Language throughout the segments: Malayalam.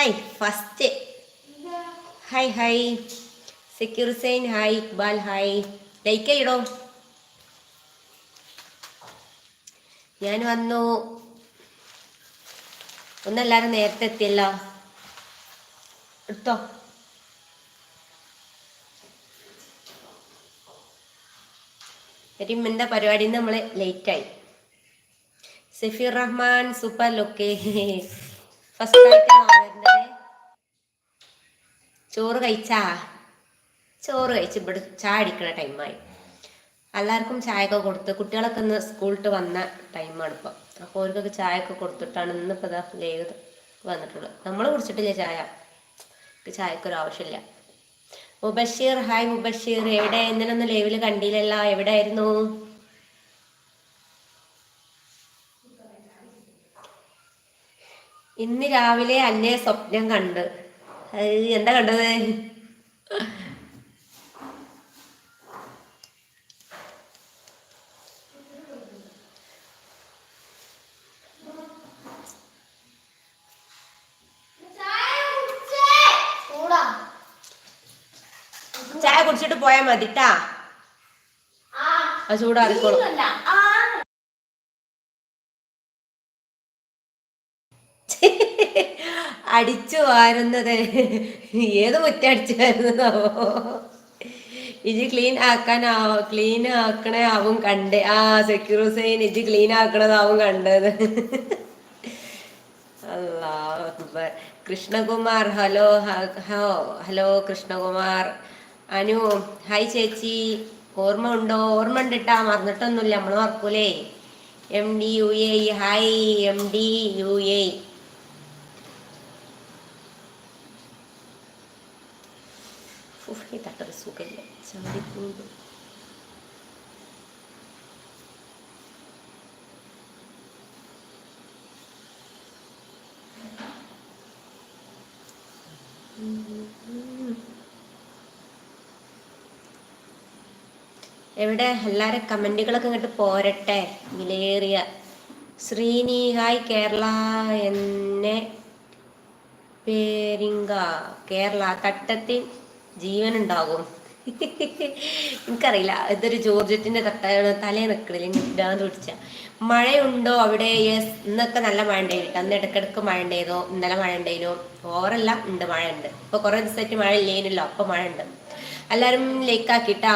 Hi first hi hi secure Hussain hi Iqbal hi like ചെയ്യടോ ഞാൻ വന്നു. ഒന്നെല്ലാരും നേരത്തെ എത്തിയല്ലോ. എടുത്തോ. എന്താ പരിപാടി നമ്മൾ ലേറ്റായി സഫീർ റഹ്മാൻ സൂപ്പർ ലൊക്കേ. ഫസ്റ്റ് ആയിട്ടാണോ വരുന്നത് ചോറ് കഴിച്ചാ? ചോറ് കഴിച്ച് ഇവിടെ ചായ അടിക്കണ ടൈമായി എല്ലാവർക്കും ചായയൊക്കെ കൊടുത്ത് കുട്ടികളൊക്കെ ഇന്ന് സ്കൂളിട്ട് വന്ന ടൈമാണ് ഇപ്പം. അപ്പോൾ അവർക്കൊക്കെ ചായയൊക്കെ കൊടുത്തിട്ടാണ് ഇന്നിപ്പോൾ ഇതാ ലൈവ് വന്നിട്ടുള്ളത്. നമ്മൾ കുടിച്ചിട്ടില്ല ചായ? ചായക്ക് ചായക്കൊരു ആവശ്യമില്ല. മുബഷീർ ഹായ് മുബഷീർ. എവിടെ? ഇന്നലൊന്നും ലൈവിൽ കണ്ടില്ലല്ല. എവിടെയായിരുന്നു ഇന്ന് രാവിലെ അന്നേ സ്വപ്നം കണ്ട്. എന്താ കണ്ടത്? ചായ കുടിച്ചിട്ട് പോയാ മതിട്ടാ ആ ചൂടാറിക്കോളൂ. ചൂടാറിക്കോളും അടിച്ചു വാരുന്നത്. ഏത് മുറ്റടിച്ചു വരുന്നതാവോ ഇജ് ക്ലീൻ ആക്കാനാവോ ക്ലീൻ ആക്കണേ ആവും കണ്ട്. ആ സെക്യൂർ ഹുസൈൻ ഇജ് ക്ലീൻ ആക്കണതാവും കണ്ടത്. അല്ലാ കൃഷ്ണകുമാർ ഹലോ ഹ- ഹലോ കൃഷ്ണകുമാർ. അനു ഹായ് ചേച്ചി. ഓർമ്മ ഉണ്ടോ? ഓർമ്മ ഉണ്ട് ട്ടാ മറന്നിട്ടൊന്നുമില്ല. നമ്മൾ മറക്കൂലേ. M D U A hi M D U A സുഖമില്ല. ചാടിപ്പോകും. എവിടെ? എല്ലാരും കമന്റുകളൊക്കെ ഇങ്ങോട്ട് പോരട്ടെ. വിലയേറിയ. ശ്രീനി ഹായ് കേരള എന്നെ പേരിങ്ക. കേരള തട്ടത്തിൽ ജീവൻ ഉണ്ടാകും എനിക്കറിയില്ല. ഇതൊരു ജോർജറ്റിന്റെ തട്ടാണ് തലേ നിൽക്കണില്ല ഇടാന്ന് പിടിച്ച മഴയുണ്ടോ അവിടെ? യെസ് ഇന്നൊക്കെ നല്ല മഴ ഉണ്ടായിട്ട് അന്ന് ഇടക്കിടക്ക് മഴ ഉണ്ടായതോ ഇന്നലെ മഴ ഉണ്ടായിരുന്നു ഓവറല്ല ഉണ്ട് മഴ ഉണ്ട് ഇപ്പൊ കുറെ ദിവസമായിട്ട് മഴ ഇല്ലേനല്ലോ അപ്പൊ മഴ ഉണ്ട് എല്ലാരും ലൈക്ക് ആക്കിട്ടാ.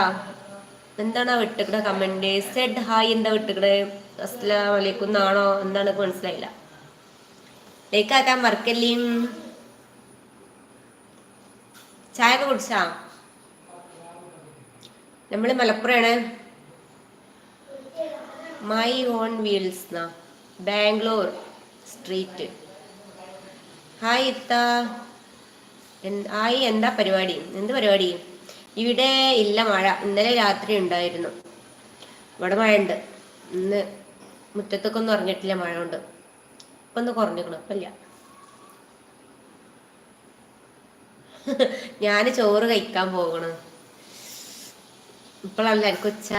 എന്താണ് വിട്ടുകിട കമന്റ് സെഡ് ഹായ് എന്താ വിട്ടുകിട? അസ്ലാം വലൈക്കും എന്നാണോ എന്താണ് മനസ്സിലായില്ല. ലൈക്ക് ആക്കാൻ മറക്കല്ലേ? ചായ ഒക്കെ കുടിച്ചാ? നമ്മൾ മലപ്പുറമാണ്. My own wheels Bangalore street hi ഇത്ത. ഹായ് എന്താ പരിപാടി? എന്ത് പരിപാടി? ഇവിടെ ഇല്ല മഴ. ഇന്നലെ രാത്രി ഉണ്ടായിരുന്നു. ഇവിടെ ഉണ്ട് ഇന്ന് മുറ്റത്തൊക്കെ ഒന്നും അറിഞ്ഞിട്ടില്ല മഴ കൊണ്ട്. ഇപ്പൊ ഒന്ന് കുറഞ്ഞിക്കണം ഇല്ല ഞാൻ ചോറ് കഴിക്കാൻ പോകണ്. ഇപ്പോഴല്ല എനിക്ക് ഉച്ച?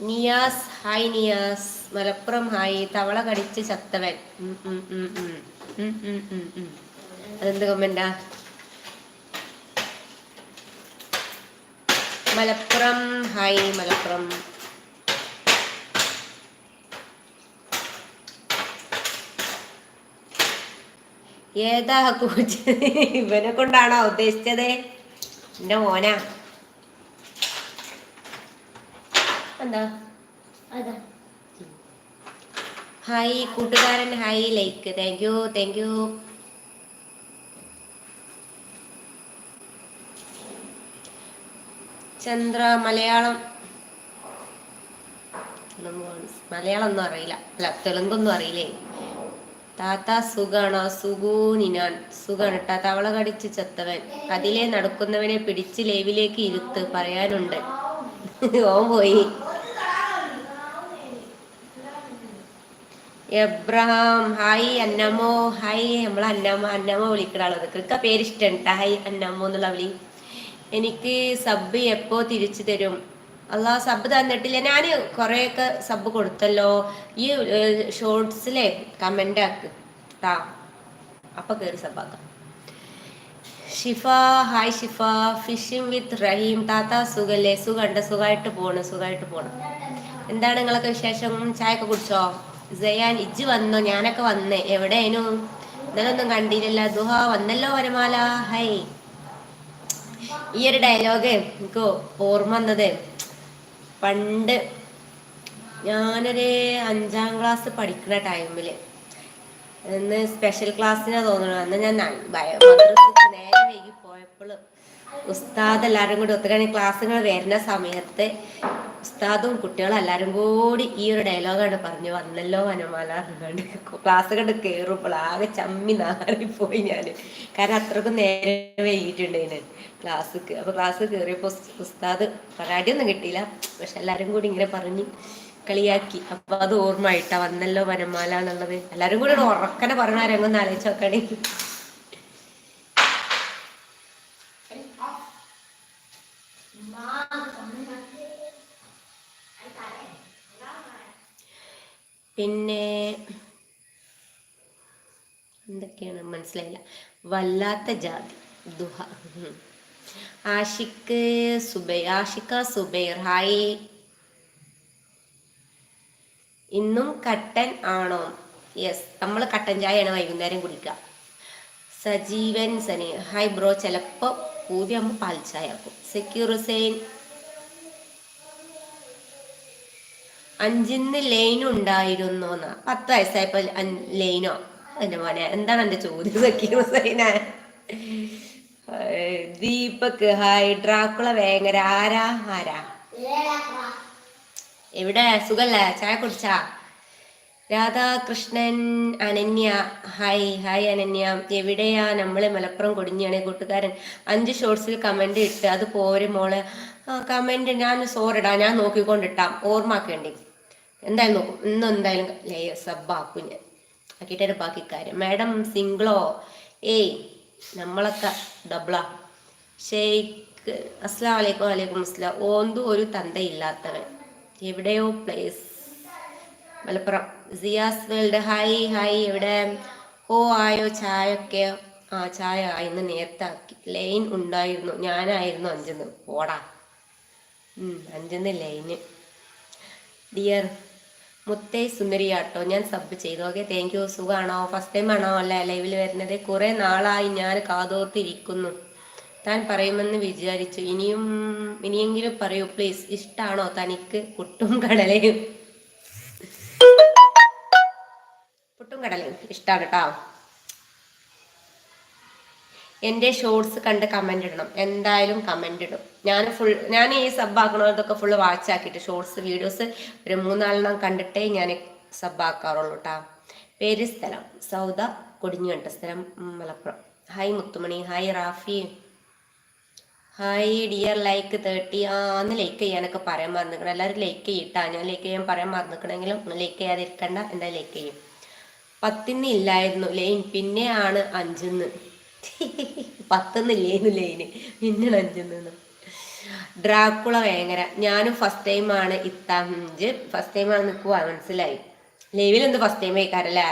നിയാസ് ഹായ് നിയാസ്. മലപ്പുറം ഹായ്. തവള കടിച്ച് ചത്തവൻ. അതെന്ത് കമന്റാ? മലപ്പുറം ഹായ് മലപ്പുറം. ഏതാ കൂച്ച ഇവനെ കൊണ്ടാണോ ഉദ്ദേശിച്ചത്? എന്റെ മോനാ. എന്താ? ഹായ് കൂട്ടുകാരൻ. Hi like. Thank you thank you Chandra Malayalam. Malayalam ഒന്നും അറിയില്ല. അല്ല തെലുങ്കൊന്നും അറിയില്ലേ? താത്ത സുഖാണോ? സുഗൂനിനാൻ സുഖാണ്. തവള കടിച്ച് ചത്തവൻ. അതിലെ നടക്കുന്നവനെ പിടിച്ച് ലേവിലേക്ക് ഇരുത്ത് പറയാനുണ്ട്. ഓൻ പോയി. Abraham hi അന്നമ്മോ. ഹായ് നമ്മളെ അന്നമ്മ അന്നമ്മ വിളിക്കുന്ന ക്രിക്ക പേരിഷ്ടം. ഹായ് അന്നമ്മോ എന്നുള്ള വിളി. എനിക്ക് സബ് എപ്പോ തിരിച്ചു തരും? അല്ലാ സബ് തന്നിട്ടില്ല. ഞാൻ കുറേയൊക്കെ സബ് കൊടുത്തല്ലോ. ഈ ഷോർട്സിലെ കമന്റ് ആക്ക്. താ അപ്പൊ കയറി സബാക്കാം ഷിഫ ഹായ് ഷിഫ. ഫിഷിംഗ് വിത്ത് റഹീം. താത്ത സുഖല്ലേ? സുഖണ്ട്. സുഖമായിട്ട് പോണ്. സുഖമായിട്ട് പോണ്. എന്താണ് നിങ്ങളൊക്കെ വിശേഷം? ചായ ഒക്കെ കുടിച്ചോ? ജയാൻ ഇജ് വന്നു? ഞാനൊക്കെ വന്നേ. എവിടെയായിരുന്നു ഇന്നലെ ഒന്നും കണ്ടില്ലല്ലോ. ദുഹ വന്നല്ലോ വരമാല. ഹൈ. ഈ ഒരു ഡയലോഗ് എനിക്ക് ഓർമ്മ വന്നത്. പണ്ട് ഞാനൊരു അഞ്ചാം ക്ലാസ് പഠിക്കുന്ന ടൈമിൽ ഇന്ന് സ്പെഷ്യൽ ക്ലാസ്സിനാ തോന്നുന്നു അന്ന് ഞാൻ മദ്രസക്ക് നേരെ വൈകി പോയപ്പോൾ ഉസ്താദ് എല്ലാവരും കൂടി ഒത്തുകണി ക്ലാസ്സുകൾ വരുന്ന സമയത്ത് ഉസ്താദും കുട്ടികളും എല്ലാവരും കൂടി ഈ ഒരു ഡയലോഗാണ് പറഞ്ഞു വന്നല്ലോ വനമാല ക്ലാസ് കണ്ട് കയറുമ്പോൾ ആകെ ചമ്മി നാറിപ്പോയി ഞാൻ കാരണം അത്രക്കും നേരെ വൈകിട്ടുണ്ടായിന് ക്ലാസ്സിക്ക് അപ്പൊ ക്ലാസ് കയറിയപ്പോൾ ഉസ്താദ് പരാതിയൊന്നും കിട്ടിയില്ല. പക്ഷെ എല്ലാവരും കൂടി ഇങ്ങനെ പറഞ്ഞ് കളിയാക്കി. അപ്പൊ അത് ഓർമ്മയായിട്ടാ വന്നല്ലോ വനമാല എന്നുള്ളത്. എല്ലാരും കൂടി ഉറക്കനെ പറഞ്ഞ രംഗം ആലോചിച്ച് നോക്കണേ. പിന്നെ എന്തൊക്കെയാണ്? മനസ്സിലായില്ല. വല്ലാത്ത ജാതി. ദുഹ. ആഷിക്ക് സുബൈർ ആഷിക്ക സുബൈർ. ഹായ്. ഇന്നും കട്ടൻ ആണോ? യെസ് നമ്മൾ കട്ടൻ ചായയാണ് വൈകുന്നേരം കുടിക്കുക സജീവൻ സനി. Hi bro. ചിലപ്പോൾ പാൽ ചായ ആക്കും. സെക്യൂർ ഹുസൈൻ. അഞ്ചിന്ന് ലൈൻ ഉണ്ടായിരുന്നോ എന്നാ. പത്ത് വയസ്സായപ്പോ ലൈനോ? എന്റെ മോനെ എന്താണ് എന്റെ ചോദ്യം? സക്കീർ ദീപക് ഹായ് ഡ്രാക്കുള വേങ്ങര ആരാ? ആരാ? എവിടെ? സുഖല്ലേ? ചായ കുടിച്ചാ? Radhakrishnan Ananya hi hi Ananya. എവിടെയാ? നമ്മളെ മലപ്പുറം കൊടിഞ്ഞാണ് കൂട്ടുകാരൻ. അഞ്ച് ഷോർട്സിൽ കമന്റ് ഇട്ട്. അത് പോരും മോൾ. കമന്റ് ഞാൻ സോറിടാ ഞാൻ നോക്കിക്കൊണ്ടിട്ടാം. ഓർമ്മാക്കേണ്ടി എന്തായാലും നോക്കും ഇന്ന് എന്തായാലും സബ്ബാക്കും ഞാൻ. ആക്കിയിട്ട് ബാക്കി കാര്യം മാഡം സിംഗിളോ ഏയ് നമ്മളൊക്കെ ഡബിളാ ഷെയ്ഖ് അസ്ലാം വലൈക്കും വലൈക്കും അസ്ലാം ഓന്തു ഒരു തന്തയില്ലാത്തവൻ. എവിടെയോ place Malappuram. Siyas world hi hi എവിടെ? ഓ ആയോ ചായ ഒക്കെ ആ ചായ ഇന്ന് നേരത്തെ ആക്കി ലൈൻ ഉണ്ടായിരുന്നു. ഞാനായിരുന്നു അഞ്ചെന്ന്. പോടാ. അഞ്ചെന്ന് ലൈന് ഡിയർ മുത്തേ സുന്ദരിയാട്ടോ. ഞാൻ സബ് ചെയ്തു. ഓക്കെ താങ്ക് യു സുഖാണോ? ഫസ്റ്റ് ടൈം ആണോ? അല്ല? ലൈവിൽ വരുന്നത്. കുറെ നാളായി ഞാൻ കാതോർത്തിരിക്കുന്നു. താൻ പറയുമെന്ന് വിചാരിച്ചു. ഇനിയും ഇനിയെങ്കിലും പറയൂ. പ്ലീസ് ഇഷ്ടാണോ തനിക്ക്? പുട്ടും കടലയും. പുട്ടും കടലയും. ഇഷ്ടാണ് കേട്ടോ എന്റെ ഷോർട്സ് കണ്ട് കമന്റ് ഇടണം. എന്തായാലും കമന്റ് ഇടും. ഞാൻ ഫുൾ ഞാൻ ഈ സബ് ഇതൊക്കെ ഫുള്ള് വാച്ച് ആക്കിയിട്ട് ഷോർട്സ് വീഡിയോസ് ഒരു മൂന്നാലെണ്ണം കണ്ടിട്ടേ ഞാൻ സബ്ബാക്കാറുള്ളൂ കേട്ടോ പേര് സ്ഥലം. സൗദ കൊടിഞ്ഞുകണ്ട സ്ഥലം Malappuram. Hi Muthumani. Hi Rafi. Hi dear like thirty ആ അന്ന് ലൈക്ക് ചെയ്യാനൊക്കെ പറയാൻ മറന്നിക്കണം. എല്ലാവരും ലൈക്ക് ചെയ്യട്ടാ. ഞാൻ ലൈക്ക് ചെയ്യാൻ പറയാൻ മറന്നിക്കണമെങ്കിലും ലൈക്ക് ചെയ്യാതിരിക്കണ്ട. എന്താ ലൈക്ക് ചെയ്യും. പത്തിന്ന് ഇല്ലായിരുന്നു. ലൈൻ. പിന്നെയാണ് അഞ്ചിന്ന്. പത്തിന്നില്ലേന്നു ലൈന് പിന്നെ അഞ്ചിന്ന് ഡ്രാക്കുള വേങ്ങര. ഞാനും ഫസ്റ്റ് ടൈം ആണ് ഇത്തഞ്ച്. ഫസ്റ്റ് ടൈം ആണ് നിൽക്കുക മനസ്സിലായി. ലൈവിൽ എന്ത് first time ആയിക്കാരല്ലേ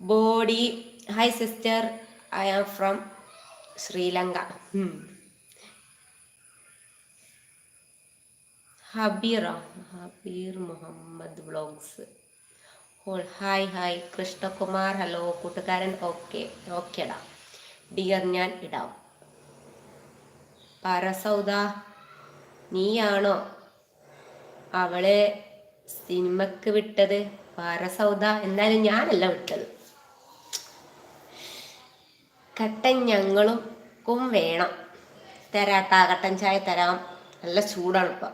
body hi sister I am from Sri Lanka. Habeer Habeer Muhammad vlogs whole hi hi Krishnakumar. Hello കൂട്ടുകാരൻ. ഓക്കെ ഓക്കേടാ ഡിയർ ഞാൻ ഇടാം. പാരസൗദ നീയാണോ അവളെ സിനിമക്ക് വിട്ടത്? പാരസൗദ എന്നാലും ഞാനല്ല വിട്ടത്. കട്ടൻ ഞങ്ങളും കും വേണം. തരാട്ടാ കട്ടൻ ചായ തരാം. നല്ല ചൂടാണ് ഇപ്പം.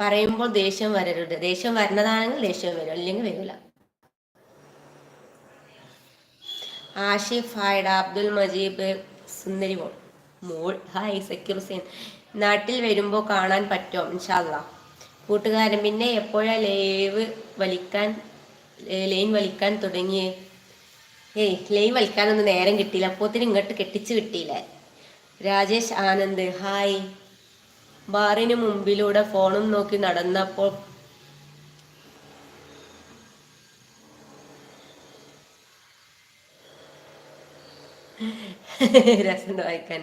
പറയുമ്പോൾ ദേഷ്യം വരരുത്. ദേഷ്യം വരുന്നതാണെങ്കിൽ ദേഷ്യം വരും അല്ലെങ്കിൽ വരില്ല ആഷിഫ് ഹായ്ഡ അബ്ദുൽ മജീബ് സുന്ദരി മോൾ. മോൾ ഹായ് സക്കീർ ഹുസൈൻ. നാട്ടിൽ വരുമ്പോൾ കാണാൻ പറ്റുമോ ഇൻഷാല്ല കൂട്ടുകാരൻ പിന്നെ എപ്പോഴാ ലൈവ് വലിക്കാൻ ലൈൻ വലിക്കാൻ തുടങ്ങിയേ? ഏയ് ലൈൻ വലിക്കാനൊന്നും നേരം കിട്ടിയില്ല. അപ്പോത്തിന് ഇങ്ങോട്ട് കെട്ടിച്ച് കിട്ടിയില്ലേ? രാജേഷ് ആനന്ദ് ഹായ്. ബാറിന് മുമ്പിലൂടെ ഫോണും നോക്കി നടന്നപ്പോൾ രസമുണ്ട് വായിക്കാൻ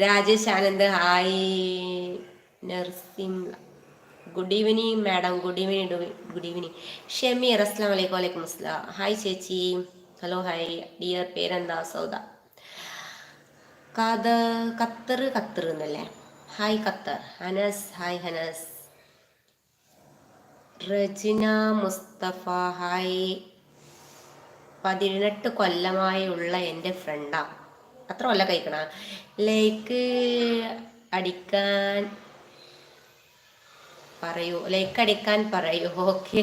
Rajesh Anand hi. Narsimha. Good evening madam good evening good evening Shameer Aslam വലൈക്കും വലൈക്കും അസ്ലാം ഹായ് ചേച്ചി. ഹലോ ഹായ് ഡിയർ പേരെന്താ? സൗദ. കഥ ഖത്തർ ഖത്തർ എന്നല്ലേ? Hi Qatar. Hanas hi Hanas Rejina Mustafa. Hi പതിനെട്ട് കൊല്ലമായി ഉള്ള എന്റെ ഫ്രണ്ടാ. അത്ര കൊല്ല കഴിക്കണ. ലൈക്ക് അടിക്കാൻ പറയൂ. ലൈക്ക് അടിക്കാൻ പറയൂ. ഓക്കെ.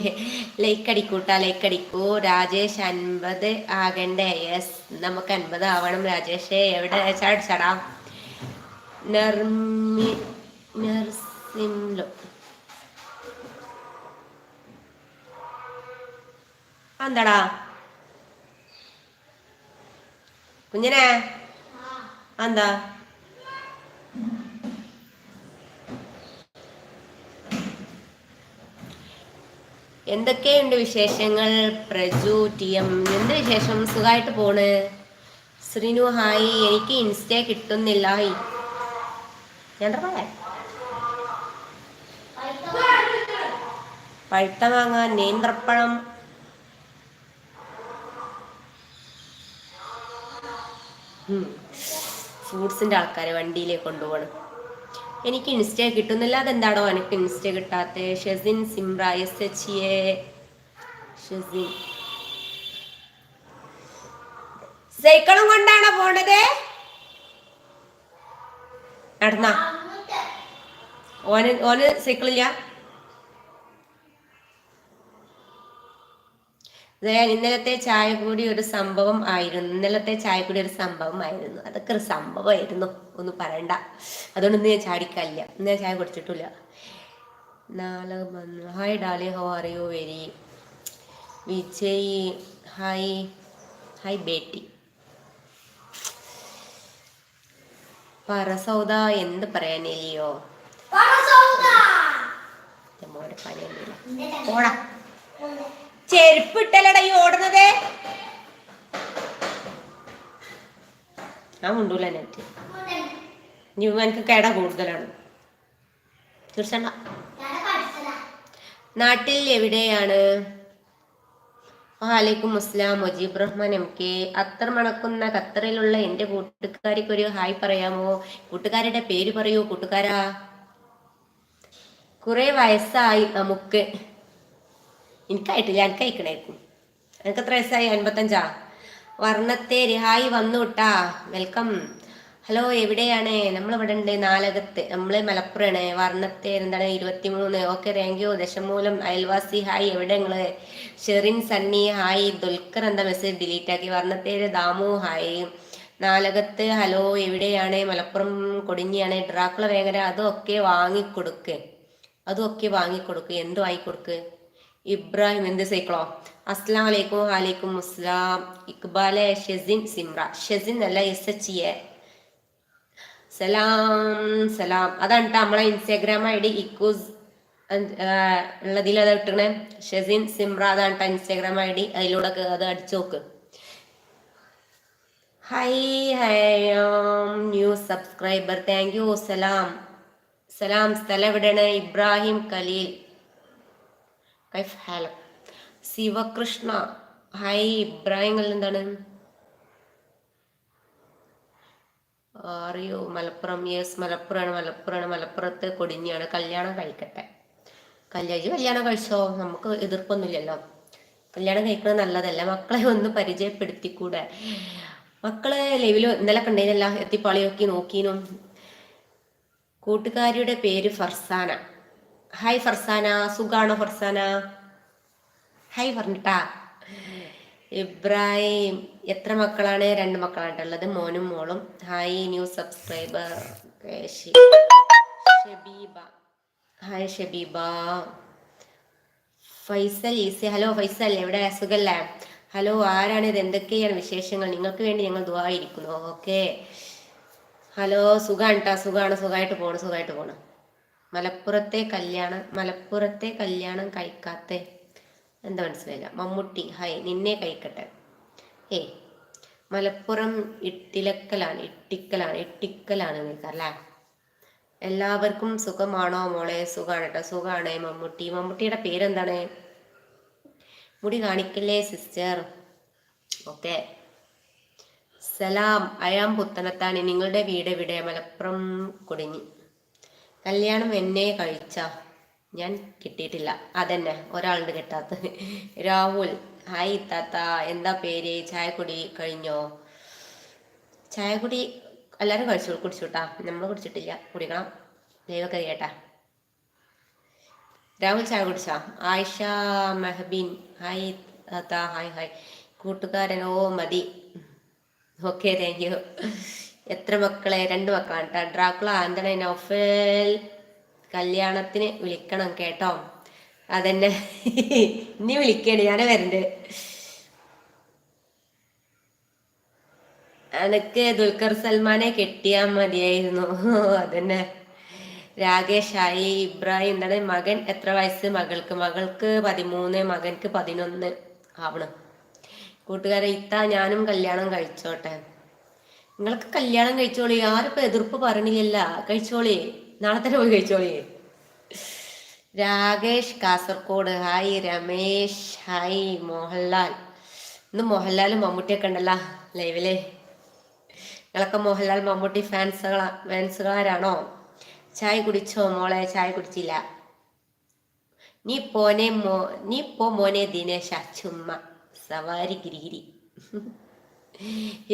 ലൈക്ക് അടിക്കൂട്ടാ. ലൈക്ക് അടിക്കൂ. രാജേഷ് അൻപത് ആകണ്ടേ. യെസ് നമുക്ക് അൻപത് ആവണം രാജേഷ്. എവിടെ? ചടാ നർമി നർസിംലോ എന്താടാ? കുഞ്ഞനെ? എന്താ? എന്തൊക്കെയുണ്ട് വിശേഷങ്ങൾ? പ്രജു ടി എം എന്ത് വിശേഷം? സുഖമായിട്ട് പോണ്. ശ്രീനു ഹായ്. എനിക്ക് ഇൻസ്റ്റേ കിട്ടുന്നില്ല. ഹായ് പഴുത്ത മാങ്ങ നേന്ത്രപ്പഴം ഫ്രൂട്ട്സിന്റെ ആൾക്കാരെ വണ്ടിയിലേക്ക് കൊണ്ടുപോകണം എനിക്ക് ഇൻസ്റ്റ കിട്ടുന്നില്ല. അതെന്താണോ എനിക്ക് ഇൻസ്റ്റ കിട്ടാത്ത? Shezin Simra S H A Shezin. സൈക്കിളും കൊണ്ടാണോ പോണത്? നടന്ന? ഓന് ഓന് സൈക്കിളില്ല? ദയാൻ ഇന്നലത്തെ ചായ കൂടി ഒരു സംഭവം ആയിരുന്നു. ഇന്നലത്തെ ചായ കൂടി ഒരു സംഭവം ആയിരുന്നു. അതൊക്കെ ഒരു സംഭവമായിരുന്നു. ഒന്നും പറയണ്ട. അതുകൊണ്ട് ഇന്ന് ഞാൻ ചാടിക്കല്ല. ഇന്ന് ഞാൻ ചായ കുടിച്ചിട്ടില്ല. നാളെ വന്നു ഹായ് ഡാലി ഹോ അറിയോ very Vijay. Hi hi Betty. പറ സൗദ എന്ത് പറയാനില്ലയോ? മോടെ പണിയൊന്നുമില്ല പോടാ. ചെരുപ്പ് ഓടുന്നത്. ആ മുണ്ടൂല എനിക്ക് കേട കൂടുതലാണ്. തീർച്ചണ്ട നാട്ടിൽ എവിടെയാണ്? വാലേക്കും അസ്ലാം മുജീബ് റഹ്മാൻ എം കെ. അത്തർ മണക്കുന്ന ഖത്തറിലുള്ള എന്റെ കൂട്ടുകാരിക്ക് ഒരു ഹായ് പറയാമോ? കൂട്ടുകാരുടെ പേര് പറയൂ കൂട്ടുകാരാ. കുറെ വയസ്സായി നമുക്ക് എനിക്കായിട്ടില്ല എനിക്ക് അയക്കണായിരിക്കും എനിക്ക് എത്ര വയസ്സായി? അൻപത്തഞ്ചാ? വർണത്തെ രിഹായി വന്നു വിട്ടാ വെൽക്കം. ഹലോ എവിടെയാണ്? നമ്മൾ ഇവിടെ ഉണ്ട് നാലകത്ത്. നമ്മൾ മലപ്പുറമാണ്. വർണത്തെ എന്താണ്? ഇരുപത്തിമൂന്ന്. ഓക്കെ താങ്ക് യു ദശമൂലം അയൽവാസി. ഹായ് എവിടെ നിങ്ങൾ ഷെറിൻ സണ്ണി ഹായ്. ദുൽഖർ എന്താ മെസ്സേജ് ഡിലീറ്റ് ആക്കി? വർണത്തേര് ദാമു ഹായ്. നാലകത്ത് ഹലോ എവിടെയാണ്? മലപ്പുറം കൊടിഞ്ഞിയാണ് ഡ്രാക്കുള വേങ്ങര അതൊക്കെ വാങ്ങിക്കൊടുക്ക്. അതൊക്കെ വാങ്ങിക്കൊടുക്ക്. എന്ത് വാങ്ങിക്കൊടുക്ക് ഇബ്രാഹിം എന്ത് സൈക്കിളോ? അസ്ലാം വലൈക്കും വാലൈക്കും അസ്ലാം ഇക്ബാലെ ഷെസിൻ സിമ്ര ഷെസിൻ അല്ല എസ് എച്ച് എ. സലാം സലാം. അതാണ് നമ്മളെ ഇൻസ്റ്റാഗ്രാം ഐ ഡി ഇക്കൂസ് ഉള്ളതിൽ അത് ഇട്ടണേ ഷെസിൻ സിമ്ര അതാണ് ഇൻസ്റ്റാഗ്രാം ഐ ഡി. അതിലൂടെ അത് അടിച്ചു നോക്ക്. Hi hi new subscriber. Thank you സലാം. സലാം. സ്ഥലം എവിടെയാണ്? ഇബ്രാഹിം ഖലീൽ. കൈഫ് ഹാല. ശിവകൃഷ്ണ. ഹൈ ഇബ്രാഹിം എന്താണ്? അറിയോ. മലപ്പുറം. യെസ് മലപ്പുറമാണ്. മലപ്പുറമാണ്. മലപ്പുറത്ത് കൊടിഞ്ഞാണ്. കല്യാണം കഴിക്കട്ടെ. കല്യാണം കല്യാണം കഴിച്ചോ? നമുക്ക് എതിർപ്പൊന്നുമില്ലല്ലോ. കല്യാണം കഴിക്കുന്നത് നല്ലതല്ല. മക്കളെ ഒന്ന് പരിചയപ്പെടുത്തിക്കൂടെ. മക്കളെ ലൈവിൽ ഇന്നലെ കണ്ടതിനല്ല എത്തിപ്പാളിയൊക്കെ നോക്കീനും. കൂട്ടുകാരിയുടെ പേര് ഫർസാന. ഹായ് ഫർസാന സുഖാണോ ഫർസാന ഹായ് ഫർണിട്ട ഇബ്രാഹിം എത്ര മക്കളാണ്? രണ്ട് മക്കളാണ് ഉള്ളത് മോനും മോളും. Hi new subscriber Shabeeba. Hi Shabeeba. Faisal easy. Hello Faisal. എവിടെ? സുഖല്ലേ? ഹലോ ആരാണ് ഇത്? എന്തൊക്കെയാണ് വിശേഷങ്ങൾ? നിങ്ങൾക്ക് വേണ്ടി ഞങ്ങൾ ദുആയിരിക്കുന്നു ഓക്കെ ഹലോ സുഖാണ് കേട്ടോ സുഖാണ്. സുഖമായിട്ട് പോണ് സുഖമായിട്ട് പോണ്. മലപ്പുറത്തെ കല്യാണം മലപ്പുറത്തെ കല്യാണം കഴിക്കാത്ത. എന്താ മനസ്സിലായില്ല? മമ്മൂട്ടി ഹായ് നിന്നെ കഴിക്കട്ടെ. ഏ മലപ്പുറം ഇട്ടിലക്കലാണ് ഇട്ടിക്കലാണ് ഇട്ടിക്കലാണ് നിൽക്കല്ലേ എല്ലാവർക്കും സുഖമാണോ മോളെ? സുഖമാണ് കേട്ടോ സുഖമാണ് മമ്മൂട്ടി. മമ്മൂട്ടിയുടെ പേരെന്താണ്? മുടി കാണിക്കല്ലേ സിസ്റ്റർ? ഓക്കെ. സലാം അയാം പുത്തനത്താണ്. നിങ്ങളുടെ വീട് എവിടെ മലപ്പുറം കുടിഞ്ഞി. കല്യാണം എന്നെ കഴിച്ച ഞാൻ കിട്ടിയിട്ടില്ല. അതന്നെ ഒരാളുണ്ട് കിട്ടാത്ത രാഹുൽ ഹായ് താത്ത എന്താ പേര്? ചായക്കുടി കഴിഞ്ഞോ? ചായക്കുടി എല്ലാവരും കഴിച്ചു കുടിച്ചുട്ടാ. നമ്മൾ കുടിച്ചിട്ടില്ല. കുടിക്കണം. ദൈവമൊക്കെ കേട്ടാ രാഹുൽ ചായ കുടിച്ചാ? ആയിഷ മെഹബീൻ ഹായ് താത്ത ഹായ് ഹായ്. കൂട്ടുകാരനോ മതി. Okay thank you. എത്ര മക്കളെ? രണ്ട് മക്കളാണ് കേട്ടോ ഡ്രാക്കുള ആന്റണി നൗഫൽ കല്യാണത്തിന് വിളിക്കണം കേട്ടോ. അതന്നെ. ഇനി വിളിക്കണേ ഞാനേ വരണ്ട്. എനക്ക് ദുൽഖർ സൽമാനെ കെട്ടിയാൽ മതിയായിരുന്നു. അതന്നെ. രാകേഷ് ആയി ഇബ്രാഹിം എന്താണ്? മകൻ എത്ര വയസ്സ്? മകൾക്ക് മകൾക്ക് പതിമൂന്ന് മകൻക്ക് പതിനൊന്ന്. ആവണം. കൂട്ടുകാരെ ഇത്ത ഞാനും കല്യാണം കഴിച്ചോട്ടെ. നിങ്ങൾക്ക് കല്യാണം കഴിച്ചോളി ആരിപ്പോ എതിർപ്പ് പറഞ്ഞില്ല കഴിച്ചോളി. നാളെ തന്നെ പോയി കഴിച്ചോളി. Rakesh Kasaragod hi Ramesh hi Mohanlal. ഇന്ന് മോഹൻലാലും മമ്മൂട്ടിയൊക്കെ ഉണ്ടല്ലോ ലൈവിലെ. നിങ്ങളൊക്കെ മോഹൻലാൽ മമ്മൂട്ടി ഫാൻസുകളാ ഫാൻസുകാരാണോ? ചായ കുടിച്ചോ മോളെ? ചായ കുടിച്ചില്ല. നീ പോനെ മോ നീ പോ മോനെ ദിനേശ. ചുമ്മ. സവാരി ഗിരിഗിരി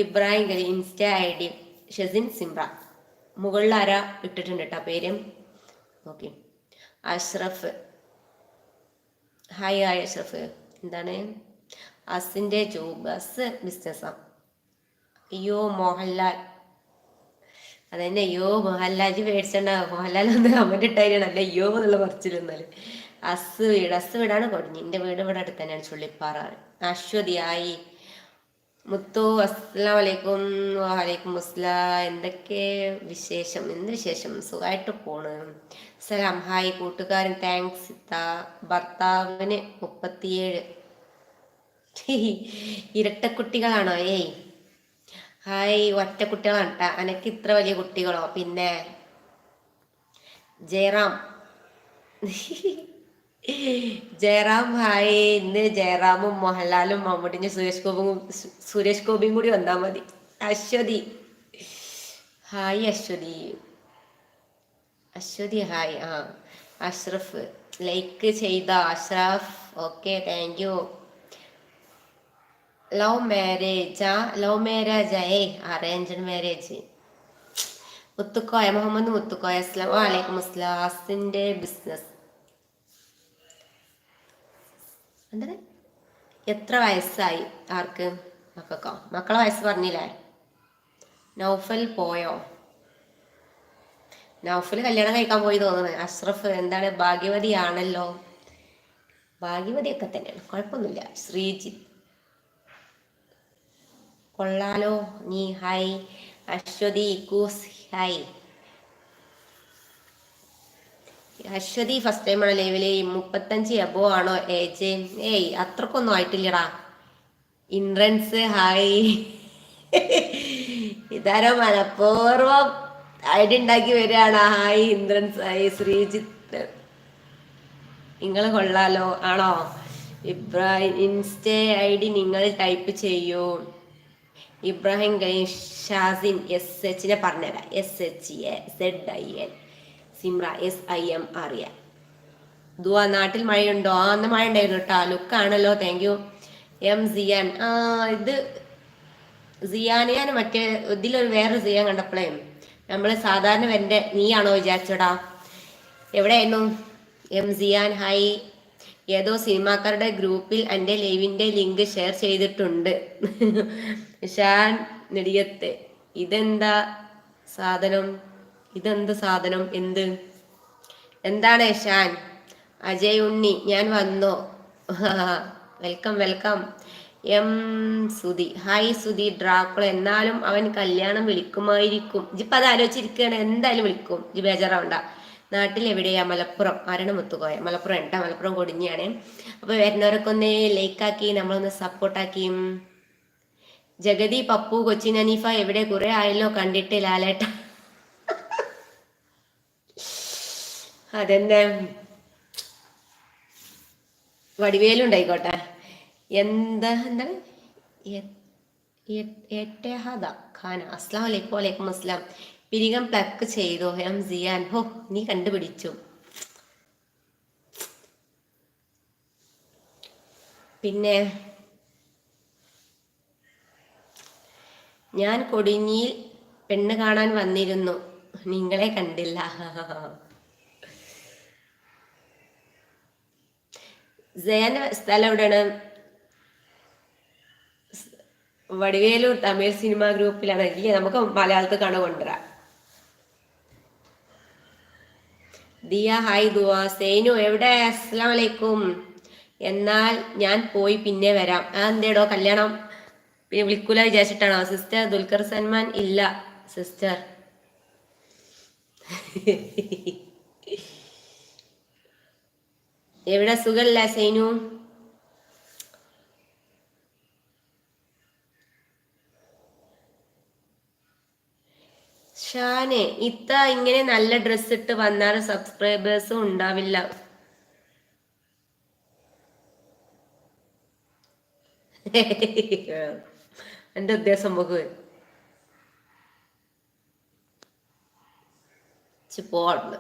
ഇബ്രാഹിം ഗലി Insta I D Shezin Simra. മുകളിൽ ആരാ ഇട്ടിട്ടുണ്ട് കേട്ടോ പേര്? Okay Ashraf. Hi hi Ashraf. എന്താണ്? അസിന്റെ ജോബ്. അസ് ബിസിനസ്സാ. അയ്യോ മോഹൻലാൽ. അതന്നെ അയ്യോ മോഹൻലാജി മേടിച്ചണ്ട മോഹൻലാൽ ഒന്ന് കമന്റ് ഇട്ടായിരുന്നു അല്ല. അയ്യോ എന്നുള്ള പറച്ചിലെന്നാൽ അസ് വീട്. അസ് വീടാണ് കൊടിഞ്ഞി എന്റെ വീട് ഇവിടെ അടുത്ത് തന്നെയാണ് ചുള്ളിപ്പാറ. അശ്വതിയായി മുത്തു അസ്സാം വലൈക്കും വലൈക്കും അസ്സലാം. എന്തൊക്കെ വിശേഷം? എന്ത് വിശേഷം? സുഖമായിട്ട് പോണ്. സലാം ഹായ്. കൂട്ടുകാരൻ. താങ്ക്സ്. ഇത്ത. ഭർത്താവിന് മുപ്പത്തിയേഴ്. ഇരട്ടക്കുട്ടികളാണോ? ഏയ്. ഹായ്. ഒറ്റ കുട്ടികളാണ് അനക്ക് ഇത്ര വലിയ കുട്ടികളോ? പിന്നെ ജയറാം. ജയറാം ഹായ് ഇന്ന് ജയറാമും മോഹൻലാലും മമ്മൂട്ടിന്റെ സുരേഷ് ഗോപിയും സുരേഷ് ഗോപിയും കൂടി വന്നാൽ മതി. അശ്വതി. ഹായ് അശ്വതി. അശ്വതി ഹായ്. ആ അഷ്റഫ്. ലൈക്ക് ചെയ്ത Ashraf. Okay thank you love marriage. Love marriage ഏ അറേഞ്ച്ഡ് മാരേജ്. മുത്തുക്കോയ മുഹമ്മദ് മുത്തുക്കോയ അസ്ലാം വലൈക്കും അസ്ലാസിന്റെ ബിസിനസ്. എന്താണ്? എത്ര വയസ്സായി? ആർക്ക്? മക്കൾക്കോ? മക്കളെ വയസ്സ് പറഞ്ഞില്ലേ? നൗഫൽ പോയോ? നൗഫൽ കല്യാണം കഴിക്കാൻ പോയി തോന്നുന്നു. അഷ്റഫ് എന്താണ്? ഭാഗ്യവതി ആണല്ലോ ഭാഗ്യവതിയൊക്കെ തന്നെയാണ്. കുഴപ്പമൊന്നുമില്ല. ശ്രീജിത്ത്. കൊള്ളാലോ. നീ. ഹായ്. അശ്വതി. കൂസ്. ഹായ്. അശ്വതി ഫസ്റ്റ് ടൈം ആണ് ലൈവിൽ മുപ്പത്തഞ്ച് എബോ ആണോ? ഏജ് ഏയ് അത്രക്കൊന്നും ആയിട്ടില്ലടാ. ഇൻട്രൻസ് ഹായ് ഇതാരോ മനഃപൂർവം ഐഡി ഉണ്ടാക്കി വരികയാണ്. Hi Indrans hi Sreejith. നിങ്ങൾ കൊള്ളാലോ. ആണോ? ഇബ്രാഹിം ഇൻസ്റ്റേ ഐ ഡി നിങ്ങൾ ടൈപ്പ് ചെയ്യൂ. ഇബ്രാഹിം ഷാസിൻ എസ് എച്ചിനെ പറഞ്ഞുതരാം. S H A Z I N Simra S I M ആറിയ ദുവാ നാട്ടിൽ മഴയുണ്ടോ? ആ അന്ന് മഴ ഉണ്ടായിരുന്നു കേട്ടോ ലുക്കാണല്ലോ താങ്ക് യു എം സിയാൻ ആ ഇത് സിയാനിയാൻ മറ്റേ ഇതിലൊരു വേറൊരു സിയാൻ കണ്ടപ്പോഴേ നമ്മൾ സാധാരണ വരന്റെ നീയാണോ വിചാരിച്ചോടാ? എവിടെയായിരുന്നു? എം സിയാൻ ഹായ് ഏതോ സിനിമാക്കാരുടെ ഗ്രൂപ്പിൽ എന്റെ ലൈവിന്റെ ലിങ്ക് ഷെയർ ചെയ്തിട്ടുണ്ട്. ഷാൻ നെടിയത്തെ. ഇതെന്താ സാധനം? ഇതെന്ത് സാധനം? എന്ത്? എന്താണ് ഷാൻ? അജയ് ഉണ്ണി ഞാൻ വന്നോ? Welcome welcome. M Sudhi. Hi Sudhi Dracula. എന്നാലും അവൻ കല്യാണം വിളിക്കുമായിരിക്കും. ഇജിപ്പോ അത് ആലോചിച്ചിരിക്കുകയാണ്. എന്തായാലും വിളിക്കും. ഇജി ബേജാറാവണ്ട. നാട്ടിൽ എവിടെയാ മലപ്പുറം. ആരാണ് മുത്തുകോയ? മലപ്പുറം ഉണ്ട മലപ്പുറം കൊടിഞ്ഞാണ് അപ്പൊ വരുന്നവരൊക്കെ ഒന്ന് ലൈക്കാക്കി നമ്മളൊന്ന് സപ്പോർട്ടാക്കി. ജഗതി പപ്പു കൊച്ചിൻ അനീഫ എവിടെ? കുറെ ആയല്ലോ കണ്ടിട്ട് ലാലേട്ട. അതെന്നെ വടിവേലുണ്ടായിക്കോട്ടെ. എന്താ എന്താണ്? എട്ടേഹദ ഖാന. അസ്ലാം വലൈക്കും വലൈക്കും അസ്ലാം പിരികം പ്ലക്ക് ചെയ്തോ. എം സിയാൻ ഹോ നീ കണ്ടുപിടിച്ചു. പിന്നെ ഞാൻ കൊടിഞ്ഞിയിൽ പെണ്ണ് കാണാൻ വന്നിരുന്നു. നിങ്ങളെ കണ്ടില്ല. ജയന്റെ സ്ഥലം എവിടെയാണ്? വടിവേലൂർ തമിഴ് സിനിമ ഗ്രൂപ്പിലാണ്. ഇല്ലേ നമുക്ക് മലയാളത്തിൽ കാണാൻ കൊണ്ടുവരാം. ദിയ ഹായ് ദുവ. സേനു എവിടെ? അസ്സലാം വലൈക്കും എന്നാൽ ഞാൻ പോയി പിന്നെ വരാം. എന്തേടോ കല്യാണം? പിന്നെ വിളിക്കൂല വിചാരിച്ചിട്ടാണോ? സിസ്റ്റർ ദുൽഖർ സൽമാൻ ഇല്ല സിസ്റ്റർ. എവിടെ സുഖല്ല സൈനു? ഷാനെ ഇത്ത ഇങ്ങനെ നല്ല ഡ്രസ് ഇട്ട് വന്നാൽ സബ്സ്ക്രൈബേഴ്സ് ഉണ്ടാവില്ല. എന്റെ ഉദ്ദേശം നമുക്ക് പോടുന്നു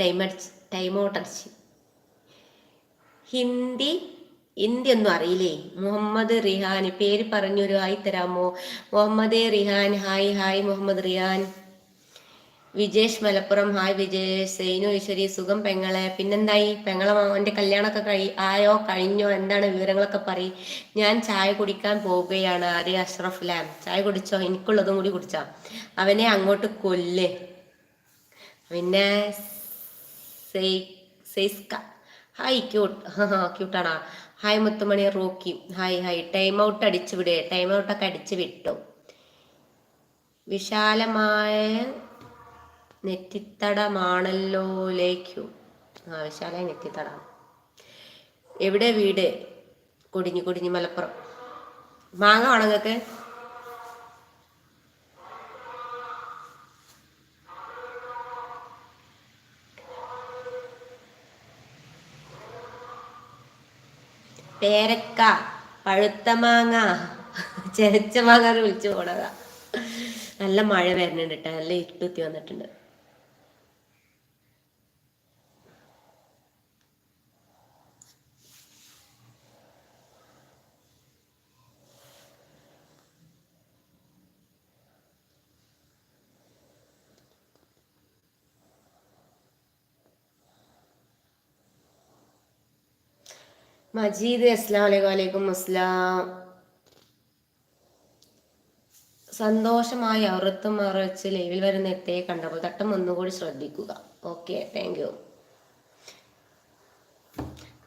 ടൈം അടിച്ച്. ടൈം ഔട്ട് അടിച്ച്. ഹിന്ദി ഹിന്ദി ഒന്നും അറിയില്ലേ? മുഹമ്മദ് റിഹാൻ പേര് പറഞ്ഞൊരു ഹായ് തരാമോ? Muhammad Rihan hi hi Muhammad Rihan. Vijesh Malappuram hi Vijesh. Sainu Eswari സുഖം പെങ്ങളെ. പിന്നെന്തായി? പെങ്ങളെ മോന്റെ കല്യാണമൊക്കെ കഴി ആയോ? കഴിഞ്ഞോ? എന്താണ് വിവരങ്ങളൊക്കെ പറയും. ഞാൻ ചായ കുടിക്കാൻ പോവുകയാണ്. ആര്യ അഷ്റഫ് ലാം ചായ കുടിച്ചോ? എനിക്കുള്ളതും കൂടി കുടിച്ചോ. അവനെ അങ്ങോട്ട് കൊല്ലേ. പിന്നെ സെയ്സ്ക hi cute ക്യൂട്ടാണോ hi Muthumani Rocky. Hi hi time out അടിച്ചു വിടുക ടൈം ഔട്ടൊക്കെ അടിച്ചു വിട്ടു. വിശാലമായ നെറ്റിത്തടമാണല്ലോ ലേക്കു ആ വിശാലമായ നെറ്റിത്തടം എവിടെ വീട്? കൊടിഞ്ഞു കൊടിഞ്ഞു മലപ്പുറം. മാങ്ങ വേണം നിങ്ങൾക്ക്? പേരക്ക പഴുത്ത മാങ്ങ ചെരച്ച മാങ്ങ വിളിച്ചു പോണതാ. നല്ല മഴ വരുന്നുണ്ട് കേട്ടോ നല്ല ഇരുട്ടുത്തി വന്നിട്ടുണ്ട്. മജീദ് അസ്ലാം വലൈക്കും വലൈക്കും അസ്ലാം സന്തോഷമായി അറുത്ത് മറച്ച് ലൈവിൽ വരുന്ന എത്തേ കണ്ടപ്പോൾ തട്ടം ഒന്നുകൂടി ശ്രദ്ധിക്കുക. ഓക്കെ താങ്ക് യു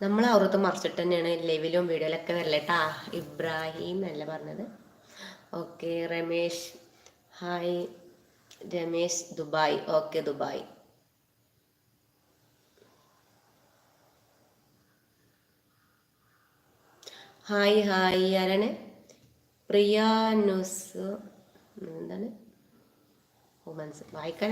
നമ്മൾ അറുത്ത് മറിച്ചിട്ട് തന്നെയാണ് ലൈവിലും വീഡിയോയിലൊക്കെ വരലേട്ടാ ഇബ്രാഹിം അല്ല പറഞ്ഞത്? Okay Ramesh. Hi Ramesh Dubai. Okay Dubai. Hi hi. ആരാണ്? പ്രിയാനുസ്. എന്താണ്? വായിക്കാൻ